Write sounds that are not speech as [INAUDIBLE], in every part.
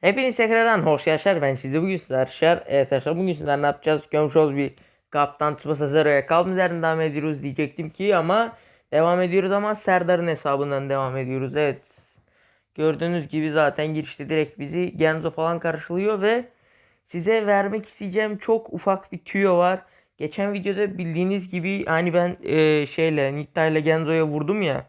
Hepiniz tekrardan hoş yaşlar ben sizi bugün sizler şer evet arkadaşlar bugün sizler ne yapacağız? Görmüş olduğunuz bir kaptan Tsubasa Zero'ya kaldığımız yerden devam ediyoruz diyecektim ki ama devam ediyoruz ama Serdar'ın hesabından devam ediyoruz. Evet. Gördüğünüz gibi zaten girişte direkt bizi Genzo falan karşılıyor ve size vermek isteyeceğim çok ufak bir tüyo var. Geçen videoda bildiğiniz gibi hani ben e, şeyle Nitta ile Genzo'ya vurdum ya.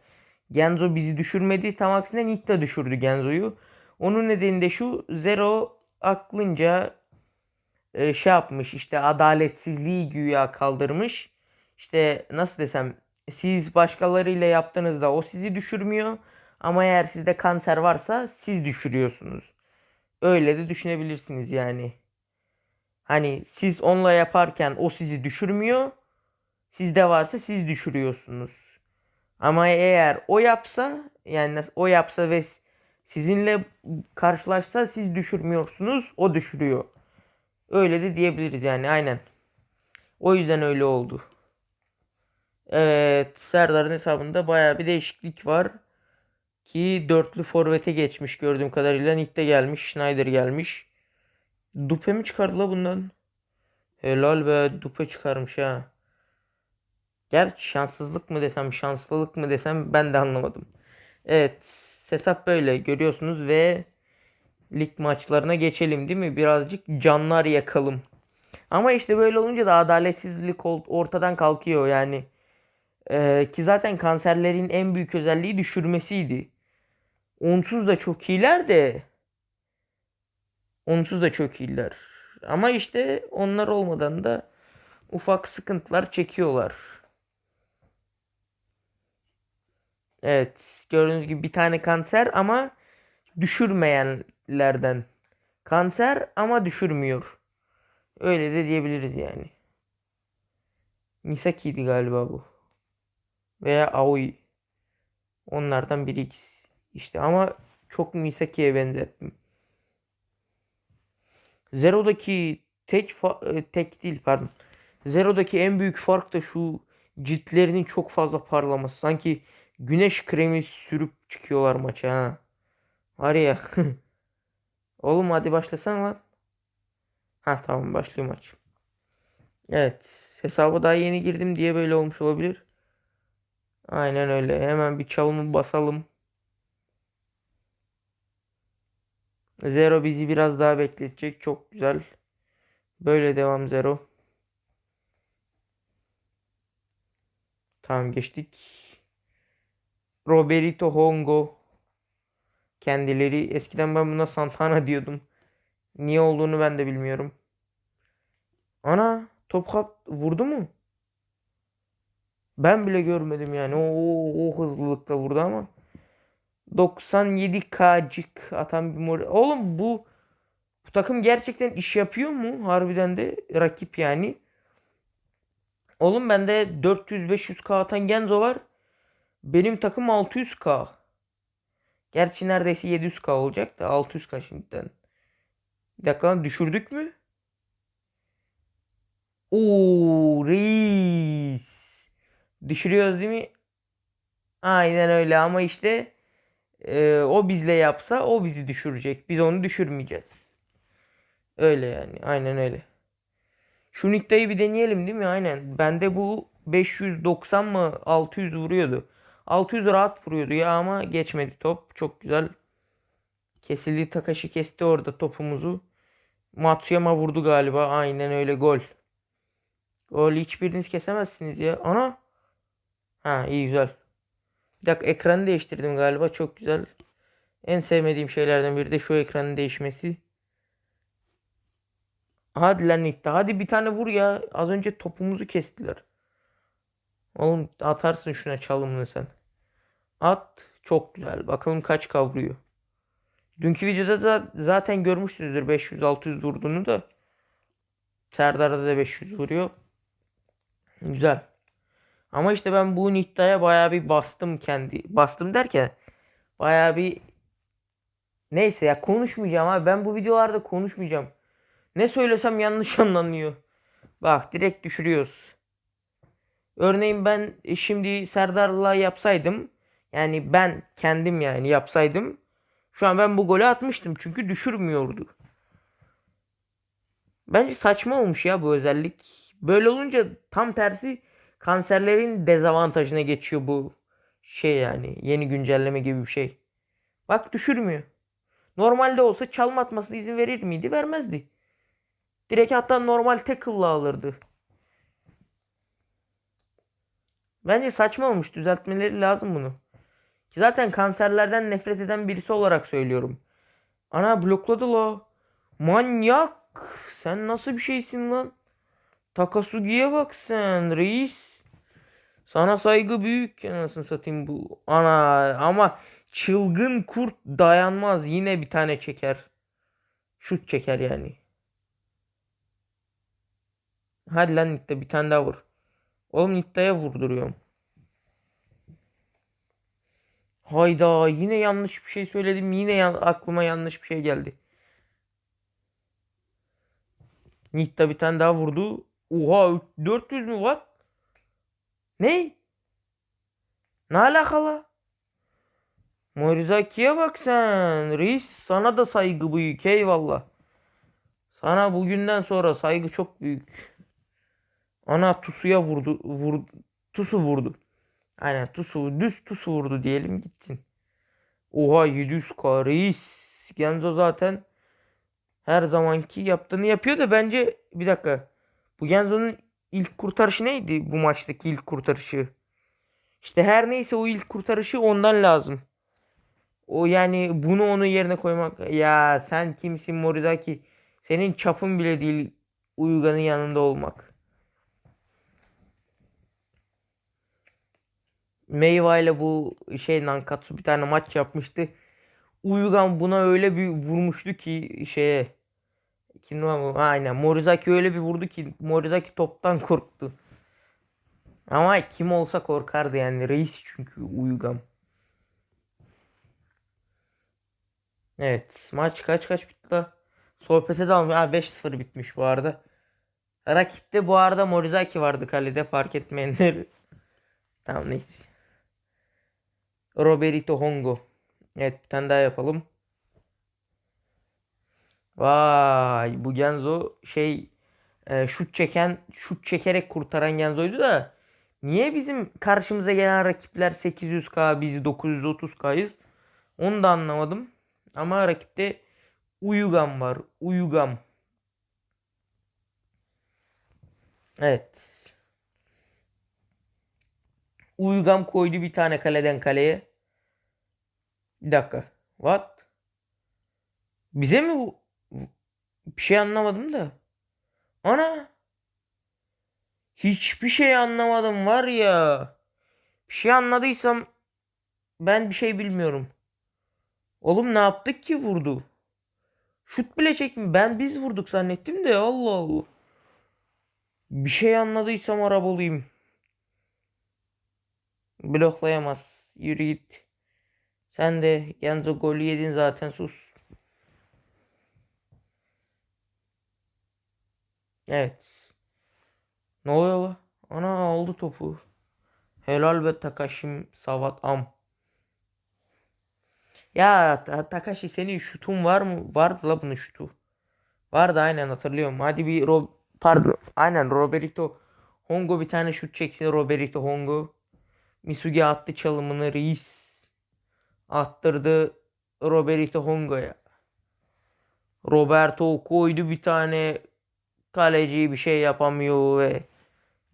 Genzo bizi düşürmedi. Tam aksine Nitta düşürdü Genzo'yu onun nedeni de şu Zero aklınca e, şey yapmış işte adaletsizliği güya kaldırmış. İşte nasıl desem siz başkalarıyla yaptığınızda o sizi düşürmüyor. Ama eğer sizde kanser varsa siz düşürüyorsunuz. Öyle de düşünebilirsiniz yani. Hani siz onunla yaparken o sizi düşürmüyor. Sizde varsa siz düşürüyorsunuz. Ama eğer o yapsa yani o yapsa ve sizinle karşılaşsa siz düşürmüyorsunuz, o düşürüyor. Öyle de diyebiliriz yani aynen. O yüzden öyle oldu. Evet, Serdar'ın hesabında bayağı bir değişiklik var. Ki dörtlü forvete geçmiş gördüğüm kadarıyla. Nick de gelmiş, Schneider gelmiş. Dupe mi çıkardı la bundan? Helal be, Dupe çıkarmış ha. Gerçi şanssızlık mı desem, şanslılık mı desem ben de anlamadım. Evet, hesap böyle görüyorsunuz ve lig maçlarına geçelim değil mi? Birazcık canlar yakalım. Ama işte böyle olunca da adaletsizlik ortadan kalkıyor yani. Ee, ki zaten kanserlerin en büyük özelliği düşürmesiydi. Onsuz da çok iyiler de. Onsuz da çok iyiler. Ama işte onlar olmadan da ufak sıkıntılar çekiyorlar. Evet, gördüğünüz gibi bir tane kanser ama düşürmeyenlerden. Kanser ama düşürmüyor. Öyle de diyebiliriz yani. Misaki'ydi galiba bu. Veya Aoi. Onlardan biri ikisi. İşte ama çok Misaki'ye benzettim. Zero'daki tek e, tek değil pardon. Zero'daki en büyük fark da şu ciltlerinin çok fazla parlaması. Sanki güneş kremi sürüp çıkıyorlar maça ha. Var ya. [LAUGHS] Oğlum hadi başlasana lan. Ha tamam başlıyor maç. Evet. Hesaba daha yeni girdim diye böyle olmuş olabilir. Aynen öyle. Hemen bir çalımı basalım. Zero bizi biraz daha bekletecek. Çok güzel. Böyle devam Zero. Tamam geçtik. Roberito Hongo. Kendileri eskiden ben buna Santana [LAUGHS] diyordum. Niye olduğunu ben de bilmiyorum. Ana top kap vurdu mu? Ben bile görmedim yani. O, o, o hızlılıkta vurdu ama. 97k'cık atan bir mor. Oğlum bu bu takım gerçekten iş yapıyor mu? Harbiden de rakip yani. Oğlum bende 400-500k atan Genzo var. Benim takım 600k. Gerçi neredeyse 700k olacak da 600k şimdiden. Bir dakika düşürdük mü? Oo reis. Düşürüyoruz değil mi? Aynen öyle ama işte e, o bizle yapsa o bizi düşürecek. Biz onu düşürmeyeceğiz. Öyle yani. Aynen öyle. Şu Nikta'yı bir deneyelim değil mi? Aynen. Bende bu 590 mı 600 vuruyordu. 600 rahat vuruyordu ya ama geçmedi top. Çok güzel. Kesildi Takashi kesti orada topumuzu. Matsuyama vurdu galiba. Aynen öyle gol. Gol hiçbiriniz kesemezsiniz ya. Ana. Ha iyi güzel. Bir dakika ekranı değiştirdim galiba. Çok güzel. En sevmediğim şeylerden biri de şu ekranın değişmesi. Hadi lan Nitta. Hadi bir tane vur ya. Az önce topumuzu kestiler. Oğlum atarsın şuna çalımını sen. At. Çok güzel. Bakalım kaç kavruyor. Dünkü videoda da zaten görmüşsünüzdür 500-600 vurduğunu da. Serdar'da da 500 vuruyor. Güzel. Ama işte ben bu Nitta'ya bayağı bir bastım kendi. Bastım derken bayağı bir neyse ya konuşmayacağım abi. Ben bu videolarda konuşmayacağım. Ne söylesem yanlış [LAUGHS] anlanıyor. Bak direkt düşürüyoruz. Örneğin ben şimdi Serdar'la yapsaydım yani ben kendim yani yapsaydım Şu an ben bu golü atmıştım çünkü düşürmüyordu. Bence saçma olmuş ya bu özellik. Böyle olunca tam tersi kanserlerin dezavantajına geçiyor bu şey yani. Yeni güncelleme gibi bir şey. Bak düşürmüyor. Normalde olsa çalma atmasına izin verir miydi? Vermezdi. Direkt hatta normal tackle'la alırdı. Bence saçma olmuş. Düzeltmeleri lazım bunu. Ki zaten kanserlerden nefret eden birisi olarak söylüyorum. Ana blokladı la. Manyak. Sen nasıl bir şeysin lan? Takasugi'ye bak sen reis. Sana saygı büyük anasını satayım bu. Ana ama çılgın kurt dayanmaz. Yine bir tane çeker. Şut çeker yani. Hadi lan bir tane daha vur. Oğlum Nitta'ya vurduruyorum. Hayda yine yanlış bir şey söyledim. Yine yan- aklıma yanlış bir şey geldi. Nitta bir tane daha vurdu. Oha 400 mü what? Ne? Ne alakalı? Morizaki'ye bak sen. Reis sana da saygı büyük eyvallah. Sana bugünden sonra saygı çok büyük. Ana Tusu'ya vurdu. Vur, Tusu vurdu. Aynen Tusu düz Tusu vurdu diyelim gitsin. Oha 700k reis. Genzo zaten her zamanki yaptığını yapıyor da bence bir dakika. Bu Genzo'nun ilk kurtarışı neydi bu maçtaki ilk kurtarışı? İşte her neyse o ilk kurtarışı ondan lazım. O yani bunu onun yerine koymak. Ya sen kimsin Morizaki? Senin çapın bile değil Uygan'ın yanında olmak. Meyva ile bu şey Nankatsu bir tane maç yapmıştı. Uygan buna öyle bir vurmuştu ki şeye kim bu? Aynen Morizaki öyle bir vurdu ki Morizaki toptan [LAUGHS] korktu. Ama kim olsa korkardı yani reis çünkü Uygan. Evet maç kaç kaç bitti la? Sohbete dalmış. Ha 5-0 bitmiş bu arada. Rakipte bu arada Morizaki vardı kalede fark etmeyenler. [LAUGHS] Tamam neyse. Roberito Hongo. Evet bir tane daha yapalım. Vay bu Genzo şey e, şut çeken şut çekerek kurtaran Genzo'ydu da niye bizim karşımıza gelen rakipler 800k biz 930k'yız onu da anlamadım. Ama rakipte Uyugam var. Uyugam. Evet. Uyugam koydu bir tane kaleden kaleye. Bir dakika. What? Bize mi bu? Bir şey anlamadım da. Ana. Hiçbir şey anlamadım var ya. Bir şey anladıysam ben bir şey bilmiyorum. Oğlum ne yaptık ki vurdu? Şut bile çekmi. Ben biz vurduk zannettim de Allah Allah. Bir şey anladıysam arabalıyım. Bloklayamaz. Yürü git. Sen de Genzo golü yedin zaten sus. Evet. Ne oluyor la? Ana aldı topu. Helal be Takashim Savat Am. Ya Ta- Takashi senin şutun var mı? Vardı la bunun şutu. Vardı aynen hatırlıyorum. Hadi bir Ro pardon aynen Roberto Hongo bir tane şut çekti Roberto Hongo. Misugi attı çalımını reis. Attırdı Roberto Hongo'ya. Roberto koydu bir tane kaleci bir şey yapamıyor ve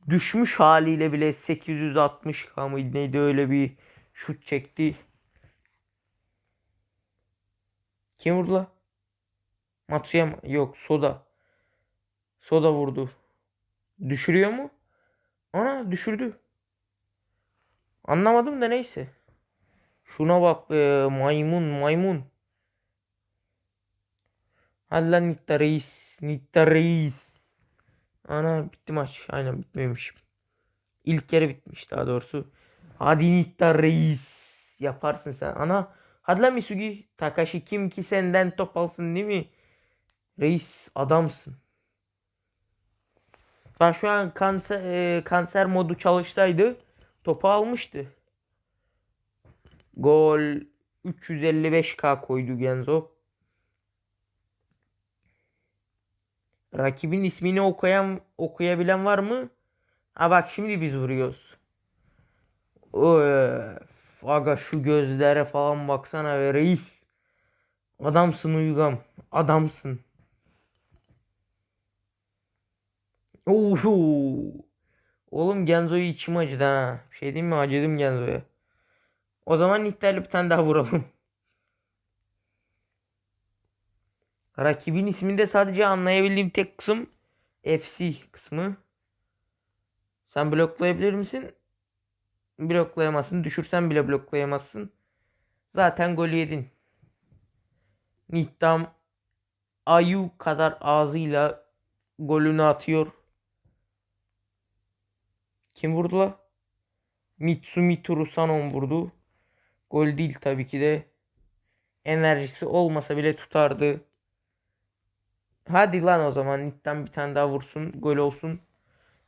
düşmüş haliyle bile 860 kamı neydi öyle bir şut çekti. Kim vurdu la? Matsuyama yok Soda. Soda vurdu. Düşürüyor mu? Ana düşürdü. Anlamadım da neyse. Şuna bak be maymun maymun. Hadi lan Nitta Reis. Nitta Reis. Ana bitti maç. Aynen bitmemiş. İlk kere bitmiş daha doğrusu. Hadi Nitta Reis. Yaparsın sen. Ana. Hadi lan Misugi. Takashi kim ki senden top alsın değil mi? Reis adamsın. Ben şu an kanser, e, kanser modu çalışsaydı topu almıştı. Gol 355k koydu Genzo. Rakibin ismini okuyan okuyabilen var mı? Ha bak şimdi biz vuruyoruz. Öf, aga şu gözlere falan baksana be reis. Adamsın uygam. Adamsın. Oho. Oğlum Genzo'yu içim acıdı ha. Bir şey diyeyim mi? Acıdım Genzo'ya. O zaman iddialı bir tane daha vuralım. [LAUGHS] Rakibin isminde sadece anlayabildiğim tek kısım FC kısmı. Sen bloklayabilir misin? Bloklayamazsın. Düşürsen bile bloklayamazsın. Zaten golü yedin. Nittam Ayu kadar ağzıyla golünü atıyor. Kim vurdu la? Mitsumituru Sanon vurdu. Gol değil tabii ki de. Enerjisi olmasa bile tutardı. Hadi lan o zaman Nittam bir tane daha vursun. Gol olsun.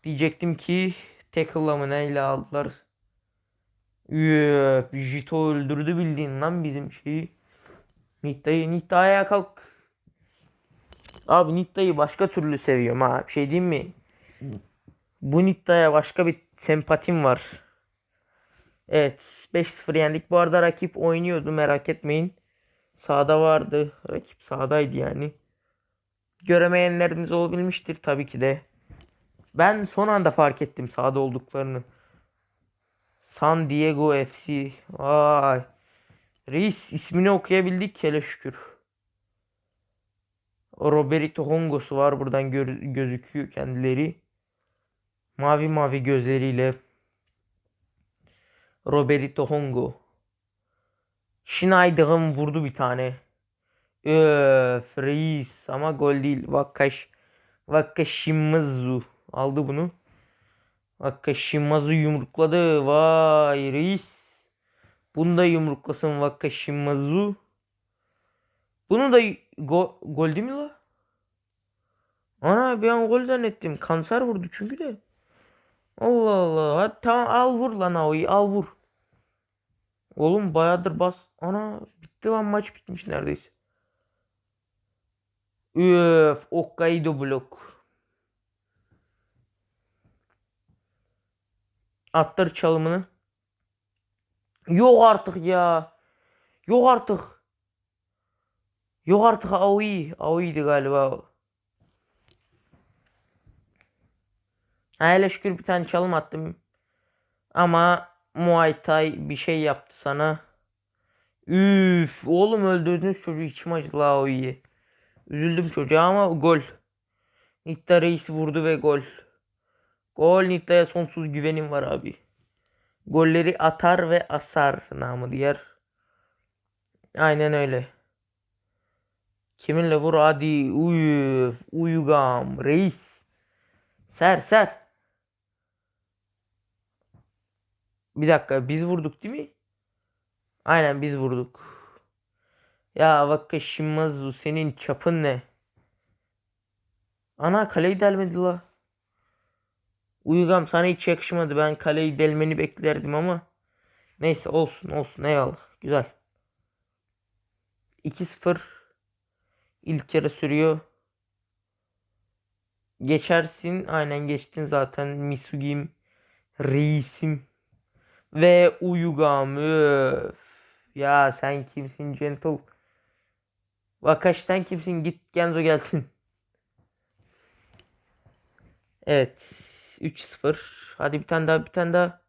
Diyecektim ki tackle'la mı neyle aldılar. Üf, Jito öldürdü bildiğin lan bizim şeyi. Nitta'yı, Nitta ayağa kalk. Abi Nitta'yı başka türlü seviyorum ha. Bir şey diyeyim mi? Bu Nitta'ya başka bir sempatim var. Evet 5-0 yendik. Bu arada rakip oynuyordu merak etmeyin. Sağda vardı. Rakip sağdaydı yani. Göremeyenleriniz olabilmiştir tabii ki de. Ben son anda fark ettim sahada olduklarını. San Diego FC. Vay. Reis ismini okuyabildik hele şükür. Roberto Hongo'su var buradan gözüküyor kendileri. Mavi mavi gözleriyle. Roberto Hongo. Schneider'ın vurdu bir tane. Öf reis ama gol değil. Vakkaş Vakashimazu aldı bunu. Vakashimazu yumrukladı. Vay reis. Bunu da yumruklasın Vakashimazu. Bunu da go gol değil mi la? Ana bir an gol zannettim. Kanser vurdu çünkü de. Allah Allah. Hadi tamam al vur lan Ao'yu al vur. Oğlum bayağıdır bas. Ana bitti lan maç bitmiş neredeyse. Üf, Hokkaido blok. Attır çalımını. Yok artık ya. Yok artık. Yok artık Aoi. Aoi'ydi galiba. Hele şükür bir tane çalım attım. Ama Muay Thai bir şey yaptı sana. Üf, oğlum öldürdünüz çocuğu içim acıdı la Aoi'yi. Üzüldüm çocuğa ama gol. Nitta Reis vurdu ve gol. Gol Nitta'ya sonsuz güvenim var abi. Golleri atar ve asar namı diğer. Aynen öyle. Kiminle vur hadi. Uyuf. Uyugam. Reis. Ser ser. Bir dakika biz vurduk değil mi? Aynen biz vurduk. Ya Vakashimazu senin çapın ne? Ana kaleyi delmedi la. Uyugam sana hiç yakışmadı. Ben kaleyi delmeni beklerdim ama. Neyse olsun olsun eyvallah. Güzel. 2-0 ilk yarı sürüyor. Geçersin. Aynen geçtin zaten. Misugim. Reisim. Ve Uyugam. Öf. Ya sen kimsin gentle? Vakaş sen kimsin? Git Genzo gelsin. Evet. 3-0. Hadi bir tane daha bir tane daha.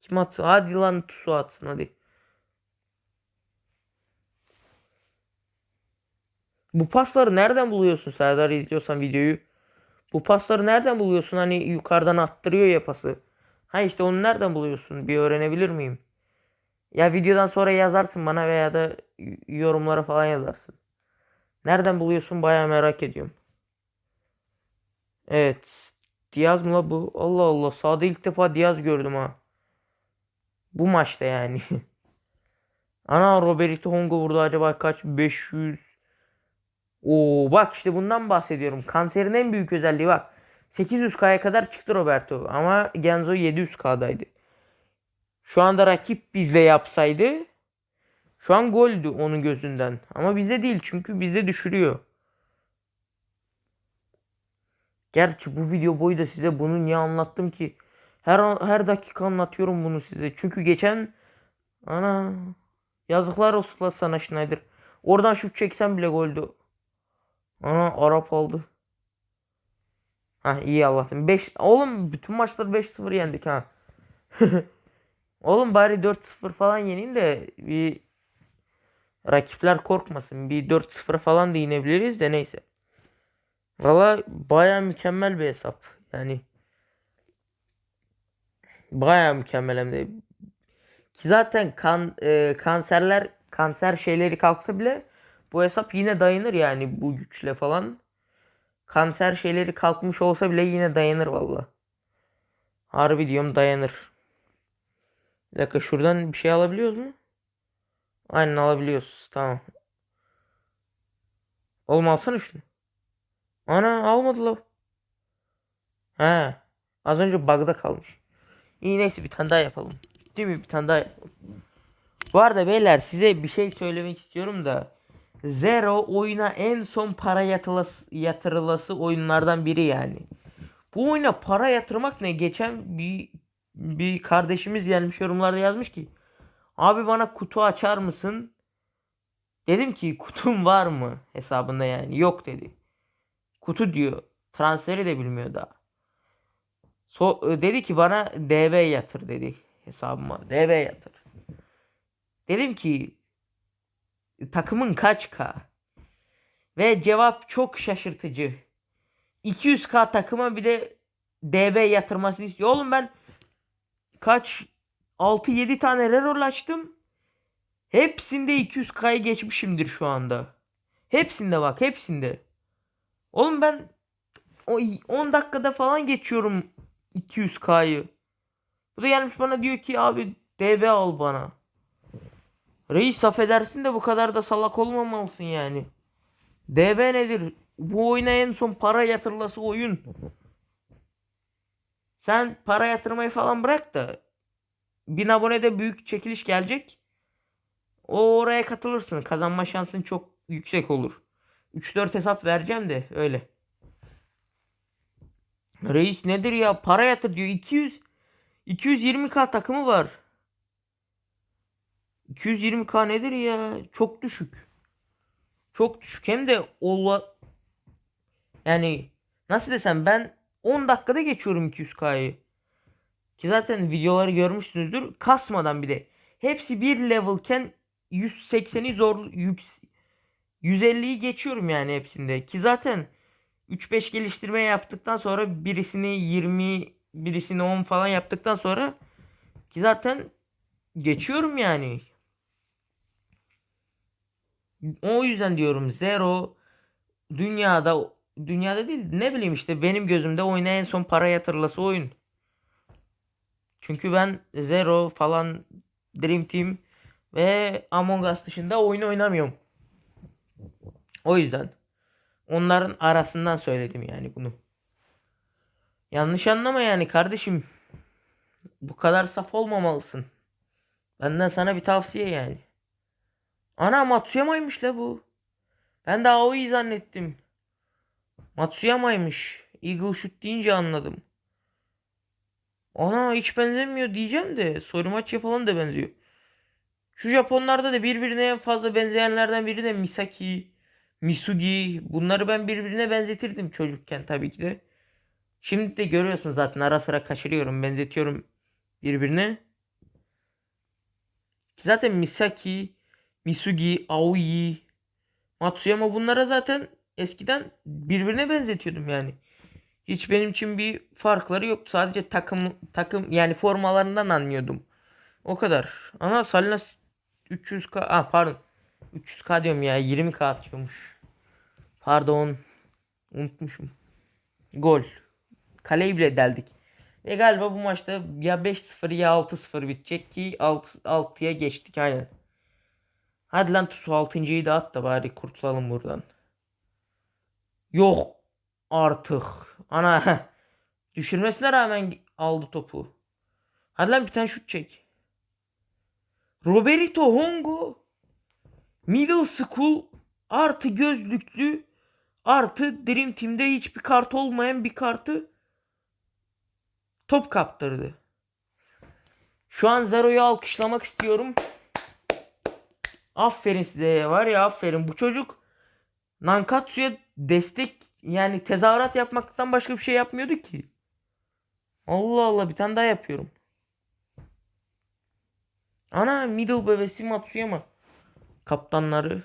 Kim atsın? Hadi lan Tusu atsın hadi. Bu pasları nereden buluyorsun Serdar izliyorsan videoyu? Bu pasları nereden buluyorsun? Hani yukarıdan attırıyor ya pası. Ha işte onu nereden buluyorsun? Bir öğrenebilir miyim? Ya videodan sonra yazarsın bana veya da yorumlara falan yazarsın. Nereden buluyorsun bayağı merak ediyorum. Evet. Diaz mı la bu? Allah Allah. Sağda ilk defa Diaz gördüm ha. Bu maçta yani. [LAUGHS] Ana Roberto Hongo vurdu acaba kaç? 500. Oo bak işte bundan bahsediyorum. Kanserin en büyük özelliği bak. 800K'ya kadar çıktı Roberto ama Genzo 700K'daydı. Şu anda rakip bizle yapsaydı Şu an goldü onun gözünden. Ama bizde değil çünkü bizde düşürüyor. Gerçi bu video boyu da size bunu niye anlattım ki? Her her dakika anlatıyorum bunu size. Çünkü geçen ana yazıklar olsun sana Schneider. Oradan şut çeksen bile goldü. Ana Arap aldı. Ha iyi Allah'ım. 5 oğlum bütün maçları 5-0 yendik ha. [LAUGHS] oğlum bari 4-0 falan yenin de bir rakipler korkmasın. Bir 4-0 falan da yenebiliriz de neyse. Valla baya mükemmel bir hesap. Yani baya mükemmel hem de. Ki zaten kan e, kanserler kanser şeyleri kalksa bile bu hesap yine dayanır yani bu güçle falan. Kanser şeyleri kalkmış olsa bile yine dayanır valla. Harbi diyorum dayanır. Bir dakika şuradan bir şey alabiliyoruz mu? Aynen alabiliyoruz. Tamam. Oğlum alsana şunu. Ana almadı la. He. Az önce bug'da kalmış. İyi neyse bir tane daha yapalım. Değil mi? Bir tane daha yapalım. Bu arada beyler size bir şey söylemek istiyorum da. Zero oyuna en son para yatırılası, yatırılası oyunlardan biri yani. Bu oyuna para yatırmak ne? Geçen bir bir kardeşimiz gelmiş yorumlarda yazmış ki Abi bana kutu açar mısın? Dedim ki kutum var mı hesabında yani? Yok dedi. Kutu diyor. Transferi de bilmiyor daha. So e, dedi ki bana DB yatır dedi hesabıma. DB yatır. Dedim ki takımın kaç K? Ve cevap çok şaşırtıcı. 200K takıma bir de DB yatırmasını istiyor. Oğlum ben kaç 6-7 tane reroll açtım. Hepsinde 200K'yı geçmişimdir şu anda. Hepsinde bak hepsinde. Oğlum ben o 10 dakikada falan geçiyorum 200K'yı. Bu da gelmiş bana diyor ki abi DB al bana. Reis affedersin de bu kadar da salak olmamalısın yani. DB nedir? Bu oyuna en son para yatırılası oyun. Sen para yatırmayı falan bırak da bin abonede büyük çekiliş gelecek. O oraya katılırsın. Kazanma şansın çok yüksek olur. 3-4 hesap vereceğim de öyle. Reis nedir ya? Para yatır diyor. 200 220k takımı var. 220k nedir ya? Çok düşük. Çok düşük. Hem de ola yani nasıl desem ben 10 dakikada geçiyorum 200k'yı. Ki zaten videoları görmüşsünüzdür. Kasmadan bir de. Hepsi bir levelken 180'i zor yük 150'yi geçiyorum yani hepsinde. Ki zaten 3-5 geliştirme yaptıktan sonra birisini 20 birisini 10 falan yaptıktan sonra ki zaten geçiyorum yani. O yüzden diyorum Zero dünyada dünyada değil ne bileyim işte benim gözümde oyuna en son para yatırılası oyun. Çünkü ben Zero falan Dream Team ve Among Us dışında oyun oynamıyorum. O yüzden onların arasından söyledim yani bunu. Yanlış anlama yani kardeşim. Bu kadar saf olmamalısın. Benden sana bir tavsiye yani. Ana Matsuyama'ymış la bu. Ben de Aoi'yi zannettim. Matsuyama'ymış. Eagle Shoot deyince anladım. Ana hiç benzemiyor diyeceğim de Sorimachi'ye falan da benziyor. Şu Japonlarda da birbirine en fazla benzeyenlerden biri de Misaki, Misugi. Bunları ben birbirine benzetirdim çocukken tabii ki de. Şimdi de görüyorsun zaten ara sıra kaçırıyorum, benzetiyorum birbirine. Zaten Misaki, Misugi, Aoi, Matsuyama bunlara zaten eskiden birbirine benzetiyordum yani. Hiç benim için bir farkları yoktu. Sadece takım takım yani formalarından anlıyordum. O kadar. Ama Salinas 300k ah pardon. 300k diyorum ya 20k atıyormuş. Pardon. Unutmuşum. Gol. Kaleyi bile deldik. Ve galiba bu maçta ya 5-0 ya 6-0 bitecek ki 6 6'ya geçtik aynen. Hadi lan Tusu 6.yı da at da bari kurtulalım buradan. Yok artık. Ana [LAUGHS] düşürmesine rağmen aldı topu. Hadi lan bir tane şut çek. Roberto Hongo Middle School artı gözlüklü artı Dream Team'de hiçbir kart olmayan bir kartı top kaptırdı. Şu an Zero'yu alkışlamak istiyorum. Aferin size var ya aferin. Bu çocuk Nankatsu'ya destek yani tezahürat yapmaktan başka bir şey yapmıyordu ki. Allah Allah bir tane daha yapıyorum. Ana Middle ve Matsuyama kaptanları.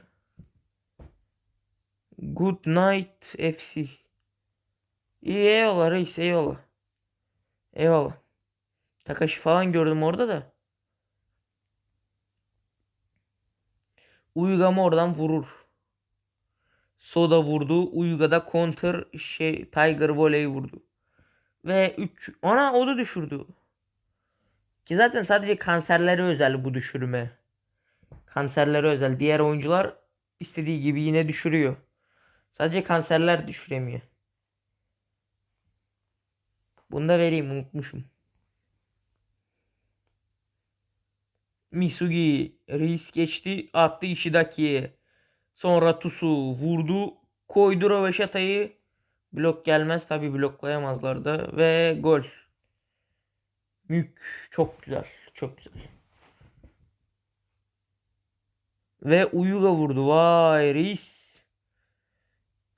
Good Night FC. İyi eyvallah reis eyvallah. Eyvallah. Takashi falan gördüm orada da. Uygama oradan vurur. Soda vurdu. Uyga da counter şey Tiger volley vurdu. Ve 3 ona o da düşürdü. Ki zaten sadece kanserlere özel bu düşürme. Kanserlere özel. Diğer oyuncular istediği gibi yine düşürüyor. Sadece kanserler düşüremiyor. Bunu da vereyim unutmuşum. Misugi reis geçti attı Ishidaki'ye. Sonra Tusu vurdu. Koydu Röveşata'yı. Blok gelmez tabi bloklayamazlar da. Ve gol. Mük. Çok güzel. Çok güzel. Ve Uyuga vurdu. Vay reis.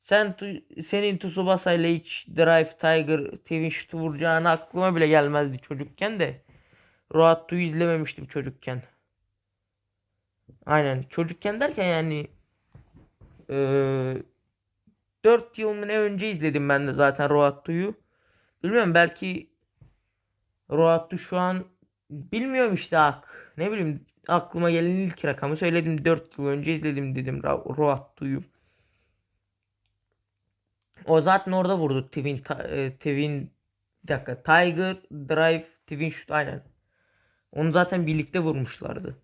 Sen tu- senin Tsubasa ile hiç Drive Tiger Twin Shoot vuracağını aklıma bile gelmezdi çocukken de. Roattu'yu izlememiştim çocukken. Aynen çocukken derken yani eee 4 yıl mı ne önce izledim ben de zaten Roattu'yu. Bilmiyorum belki Roattu şu an bilmiyorum işte ak. Ne bileyim aklıma gelen ilk rakamı söyledim 4 yıl önce izledim dedim Ra- Roattu'yu. O zaten orada vurdu Twin e, Twin dakika Tiger Drive Twin Shoot aynen. Onu zaten birlikte vurmuşlardı.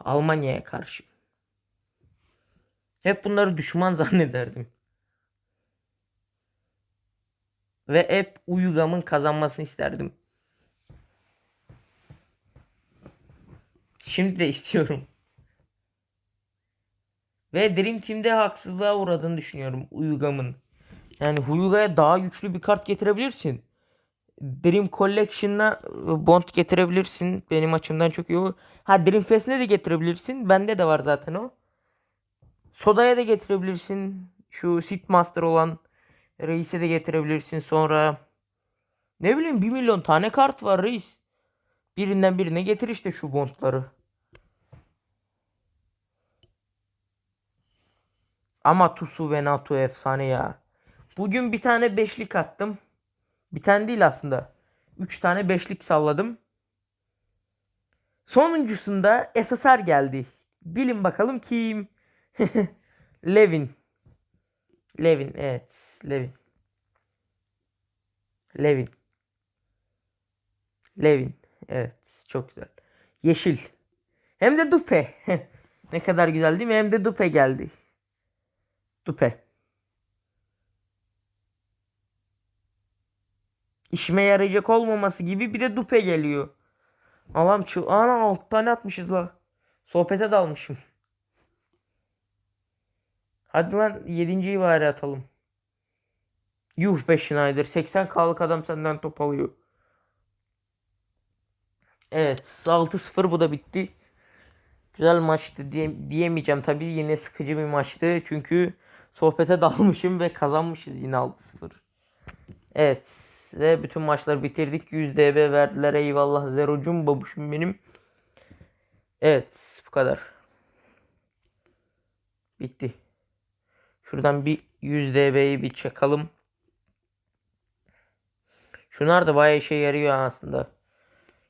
Almanya'ya karşı. Hep bunları düşman [LAUGHS] zannederdim. Ve hep Uyugam'ın kazanmasını isterdim. Şimdi de istiyorum. Ve Dream Team'de haksızlığa uğradığını düşünüyorum Uyugam'ın. Yani Huyuga'ya daha güçlü bir kart getirebilirsin. Dream Collection'la e, Bond getirebilirsin. Benim açımdan çok iyi olur. Ha Dream Fest'ine de getirebilirsin. Bende de var zaten o. Soda'ya da getirebilirsin. Şu Sit Master olan Reis'e de getirebilirsin. Sonra ne bileyim 1 milyon tane kart var Reis. Birinden birine getir işte şu Bond'ları. Ama Tusu ve NATO efsane ya. Bugün bir tane beşlik attım. Bir tane değil aslında. Üç tane beşlik salladım. Sonuncusunda SSR geldi. Bilin bakalım kim? [LAUGHS] Levin. Levin evet. Levin. Levin. Levin. Evet. Çok güzel. Yeşil. Hem de dupe. [LAUGHS] ne kadar güzel değil mi? Hem de dupe geldi. Dupe. İşime yarayacak olmaması gibi bir de dupe geliyor. Allah'ım çıl... Ana 6 tane atmışız la. Sohbete dalmışım. Hadi lan 7.yi bari atalım. Yuh be Schneider. 80 kalık adam senden top alıyor. Evet 6-0 bu da bitti. Güzel maçtı diye, diyemeyeceğim tabii yine sıkıcı bir maçtı. Çünkü sohbete [LAUGHS] dalmışım ve kazanmışız yine 6-0. Evet ve bütün maçları bitirdik. 100 DB verdiler eyvallah Zerocum babuşum benim. Evet bu kadar. Bitti. Şuradan bir 100 DB'yi bir çakalım. Şunlar da bayağı işe yarıyor aslında.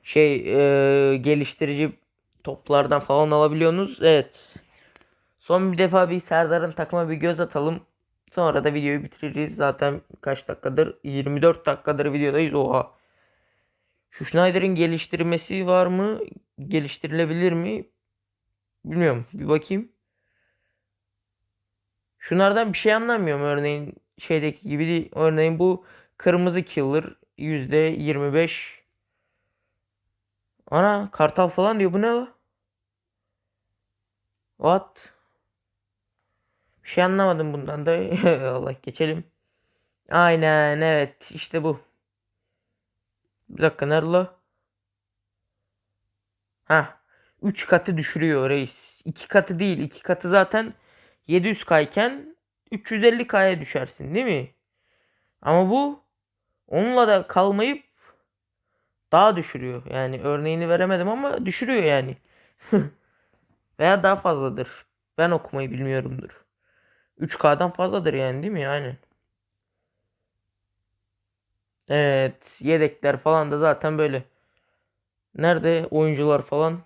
Şey e, geliştirici toplardan falan alabiliyorsunuz. Evet. Son bir defa bir Serdar'ın takıma bir göz atalım. Sonra da videoyu bitiririz. Zaten kaç dakikadır? 24 dakikadır videodayız. Oha. Şu Schneider'in geliştirmesi var mı? Geliştirilebilir mi? Bilmiyorum. Bir bakayım. Şunlardan bir şey anlamıyorum. Örneğin şeydeki gibi değil. Örneğin bu kırmızı killer %25. Ana kartal falan diyor. Bu ne la? What? Bir şey anlamadım bundan da. [LAUGHS] Allah geçelim. Aynen evet işte bu. Bir dakika nerede? Ha. 3 katı düşürüyor reis. 2 katı değil. 2 katı zaten 700k iken 350k'ya düşersin değil mi? Ama bu onunla da kalmayıp daha düşürüyor. Yani örneğini veremedim ama düşürüyor yani. [LAUGHS] Veya daha fazladır. Ben okumayı bilmiyorumdur. 3K'dan fazladır yani değil mi? Aynen. Evet. Yedekler falan da zaten böyle. Nerede oyuncular falan?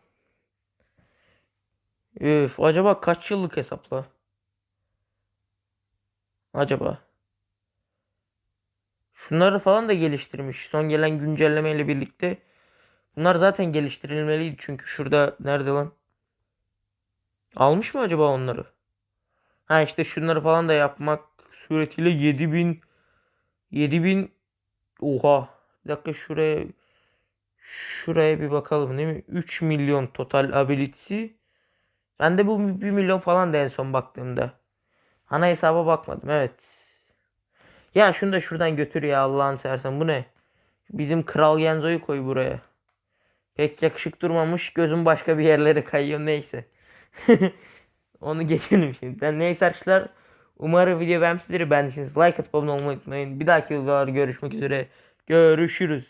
Üf, acaba kaç yıllık hesapla? Acaba? Şunları falan da geliştirmiş. Son gelen güncellemeyle birlikte. Bunlar zaten geliştirilmeliydi çünkü şurada nerede lan? Almış mı acaba onları? Ha işte şunları falan da yapmak suretiyle 7000 7000 Oha. Bir dakika şuraya şuraya bir bakalım değil mi? 3 milyon total ability'si. Ben de bu 1 milyon falan da en son baktığımda. Ana hesaba bakmadım evet. Ya şunu da şuradan götür ya Allah'ını seversen bu ne? Bizim Kral Genzo'yu koy buraya. Pek yakışık durmamış gözüm başka bir yerlere kayıyor neyse. [LAUGHS] Onu geçelim şimdi. Ben neyse arkadaşlar. Umarım video beğenmişsinizdir. Beğendiyseniz like atıp abone olmayı unutmayın. Bir dahaki videolarda görüşmek üzere. Görüşürüz.